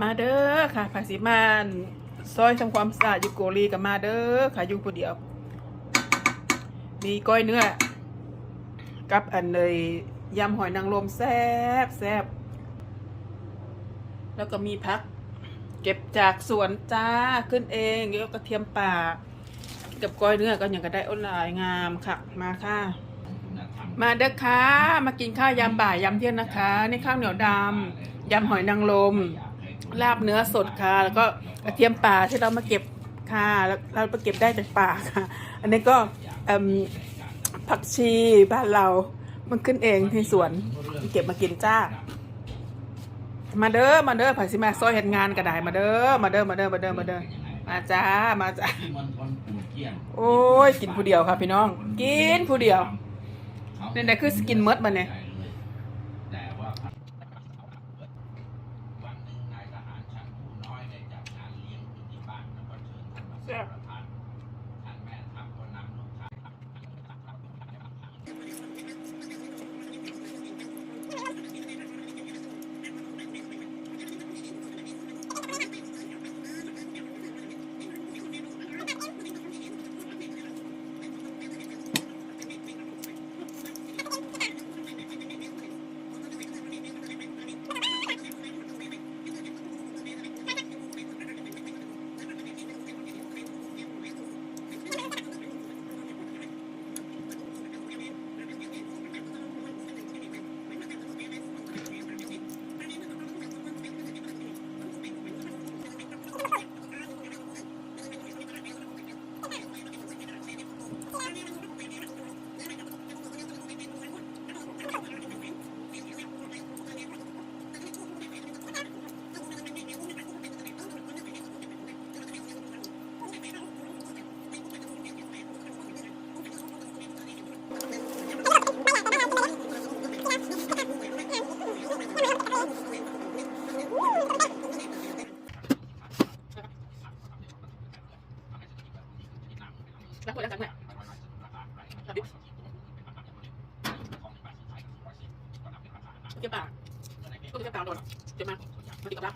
มาเด้อค่ะภาษีมานซอยทำความสะอาดอยู่โกลีกับมาเด้อค่ะอยู่ผู้เดียว มีก้อยเนื้อ กับอันเลยยำหอยนางรมแซ่บแซ่บแล้วก็มีพัก เก็บจากสวนจ้าขึ้นเองเดี๋ยวกระเทียมป่า กับก้อยเนื้อก็ยังก็ได้อ้นลายงามค่ะมาค่ะ มาเด้อค่ะมากินข้าวยำบ่ายยำเที่ยงนะคะ นี่ข้าวเหนียวดำยำหอยนางรม ลาบเนื้อสดค่ะ แล้วก็กระเทียมป่าที่เรามาเก็บค่ะแล้วเราไปเก็บได้จากป่าค่ะ อันนี้ก็ผักชีบ้านเรามันขึ้นเองที่สวนเก็บมากินจ้า มาเด้อมาเด้อผักชีมาซอยเห็นงานก็ได้มาเด้อมาเด้อมาเด้อมาเด้อมาเด้อมาจ้ามาจ้าโอ้ยกินผู้เดียวครับพี่น้อง กินผู้เดียวนี่ไหนคือสกินเมิดมาเนี่ย แต่ว่าวันหนึ่งนายทหารชั้นผู้น้อยได้จัดงานเลี้ยงอยู่ที่บ้านแล้วก็ เแล้วคนละจังเนี่ยเก็บปากก็จะตากโดนเก็บมามันติดกับรัก